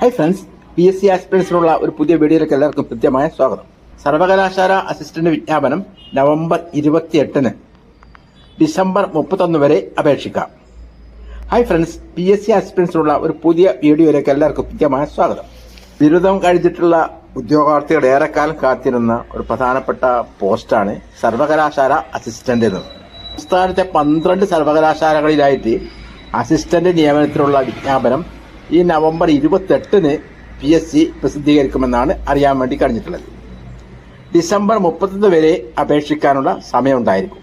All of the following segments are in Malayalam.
Hi friends P S C ആസ്പിറൻസിനുള്ള ഒരു പുതിയ വീഡിയോയിലേക്ക് എല്ലാവർക്കും കൃത്യമായ സ്വാഗതം. സർവകലാശാല അസിസ്റ്റന്റ് വിജ്ഞാപനം നവംബർ ഇരുപത്തിയെട്ടിന് ഡിസംബർ മുപ്പത്തൊന്ന് വരെ അപേക്ഷിക്കാം. Hi friends P S C ആസ്പിറൻസിനുള്ള ഒരു പുതിയ വീഡിയോയിലേക്ക് എല്ലാവർക്കും കൃത്യമായ സ്വാഗതം. ബിരുദം കഴിഞ്ഞിട്ടുള്ള ഉദ്യോഗാർത്ഥികൾ ഏറെക്കാലം കാത്തിരുന്ന ഒരു പ്രധാനപ്പെട്ട പോസ്റ്റാണ് സർവകലാശാല അസിസ്റ്റന്റ് എന്നത് സംസ്ഥാനത്തെ പന്ത്രണ്ട് സർവകലാശാലകളിലായിട്ട് അസിസ്റ്റന്റ് നിയമനത്തിനുള്ള വിജ്ഞാപനം ഈ നവംബർ ഇരുപത്തെട്ടിന് പി എസ് സി പ്രസിദ്ധീകരിക്കുമെന്നാണ് അറിയാൻ വേണ്ടി കഴിഞ്ഞിട്ടുള്ളത്. ഡിസംബർ മുപ്പത്തൊന്ന് വരെ അപേക്ഷിക്കാനുള്ള സമയമുണ്ടായിരിക്കും.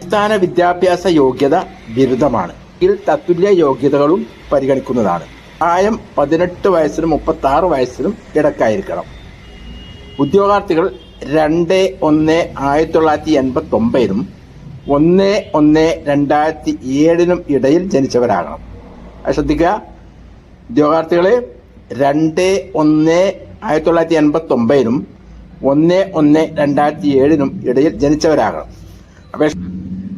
സംസ്ഥാന വിദ്യാഭ്യാസ യോഗ്യത ബിരുദമാണ്. ഇതിൽ തത്തുല്യ യോഗ്യതകളും പരിഗണിക്കുന്നതാണ്. പ്രായം പതിനെട്ട് വയസ്സിനും മുപ്പത്തി ആറ് വയസ്സിനും ഇടക്കായിരിക്കണം. ഉദ്യോഗാർത്ഥികൾ രണ്ട് ഒന്ന് ആയിരത്തി തൊള്ളായിരത്തി എൺപത്തി ഒമ്പതിനും ഒന്ന് ഒന്ന് രണ്ടായിരത്തി ഏഴിനും ഇടയിൽ ജനിച്ചവരാകണം. ശ്രദ്ധിക്കുക. ഉദ്യോഗാർത്ഥികൾ രണ്ട് ഒന്ന് ആയിരത്തി തൊള്ളായിരത്തി എൺപത്തി ഒമ്പതിനും ഒന്ന് ഒന്ന് രണ്ടായിരത്തി ഏഴിനും ഇടയിൽ ജനിച്ചവരാകണം. അപേക്ഷ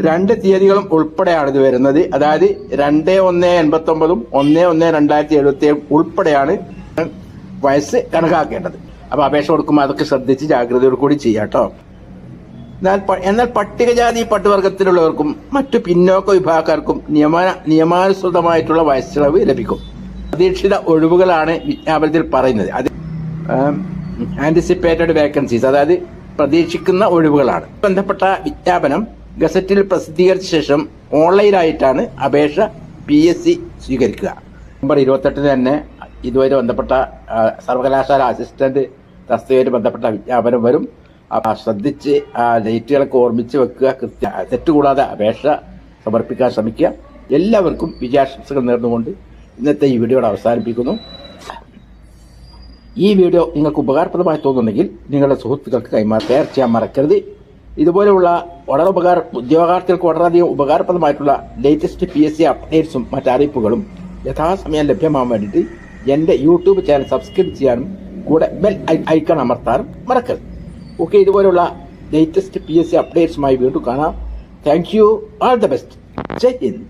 രണ്ട് തീയതികളും ഉൾപ്പെടെയാണ് ഇത് വരുന്നത്. അതായത് രണ്ട് ഒന്ന് എൺപത്തി ഒമ്പതും ഒന്ന് ഒന്ന് രണ്ടായിരത്തി എഴുപത്തി ഏഴും ഉൾപ്പെടെയാണ് വയസ്സ് കണക്കാക്കേണ്ടത്. അപ്പൊ അപേക്ഷ കൊടുക്കുമ്പോൾ അതൊക്കെ ശ്രദ്ധിച്ച് ജാഗ്രതയോട് കൂടി ചെയ്യാട്ടോ എന്നാൽ എന്നാൽ പട്ടികജാതി പട്ടുവർഗത്തിലുള്ളവർക്കും മറ്റു പിന്നോക്ക വിഭാഗക്കാർക്കും നിയമ നിയമാനുസൃതമായിട്ടുള്ള വയസ്സിളവ് ലഭിക്കും. പ്രതീക്ഷിത ഒഴിവുകളാണ് വിജ്ഞാപനത്തിൽ പറയുന്നത്. അത് ആന്റിസിപ്പേറ്റഡ് വേക്കൻസീസ് അതായത് പ്രതീക്ഷിക്കുന്ന ഒഴിവുകളാണ്. ബന്ധപ്പെട്ട വിജ്ഞാപനം ഗസറ്റിൽ പ്രസിദ്ധീകരിച്ച ശേഷം ഓൺലൈനായിട്ടാണ് അപേക്ഷ പി എസ് സി സ്വീകരിക്കുക. നവംബർ ഇരുപത്തെട്ടിന് തന്നെ ഇതുവരെ ബന്ധപ്പെട്ട സർവകലാശാല അസിസ്റ്റന്റ് തസ്തികയുമായി ബന്ധപ്പെട്ട വിജ്ഞാപനം വരും. ശ്രദ്ധിച്ച് ആ ഡേറ്റുകളൊക്കെ ഓർമ്മിച്ച് വെക്കുക കൃത്യ തെറ്റുകൂടാതെ അപേക്ഷ സമർപ്പിക്കാൻ ശ്രമിക്കുക. എല്ലാവർക്കും വിജയാശംസകൾ നേർന്നുകൊണ്ട് ഇന്നത്തെ ഈ വീഡിയോ അവസാനിപ്പിക്കുന്നു. ഈ വീഡിയോ നിങ്ങൾക്ക് ഉപകാരപ്രദമായി തോന്നുന്നുണ്ടെങ്കിൽ നിങ്ങളുടെ സുഹൃത്തുക്കൾക്ക് കൈമാറി ഷെയർ ചെയ്യാൻ മറക്കരുത്. ഇതുപോലെയുള്ള വളരെ ഉപകാര ഉദ്യോഗാർത്ഥികൾക്ക് വളരെയധികം ഉപകാരപ്രദമായിട്ടുള്ള ലേറ്റസ്റ്റ് പി എസ് സി അപ്ഡേറ്റ്സും മറ്ററിയിപ്പുകളും യഥാസമയം ലഭ്യമാകാൻ വേണ്ടിയിട്ട് എന്റെ യൂട്യൂബ് ചാനൽ സബ്സ്ക്രൈബ് ചെയ്യാനും കൂടെ ബെൽ ഐക്കൺ അമർത്താനും മറക്കരുത്. ഓക്കെ ഇതുപോലുള്ള ലേറ്റസ്റ്റ് പി എസ് സി അപ്ഡേറ്റ്സുമായി വീണ്ടും കാണാം. Thank you all the best Jai Hind.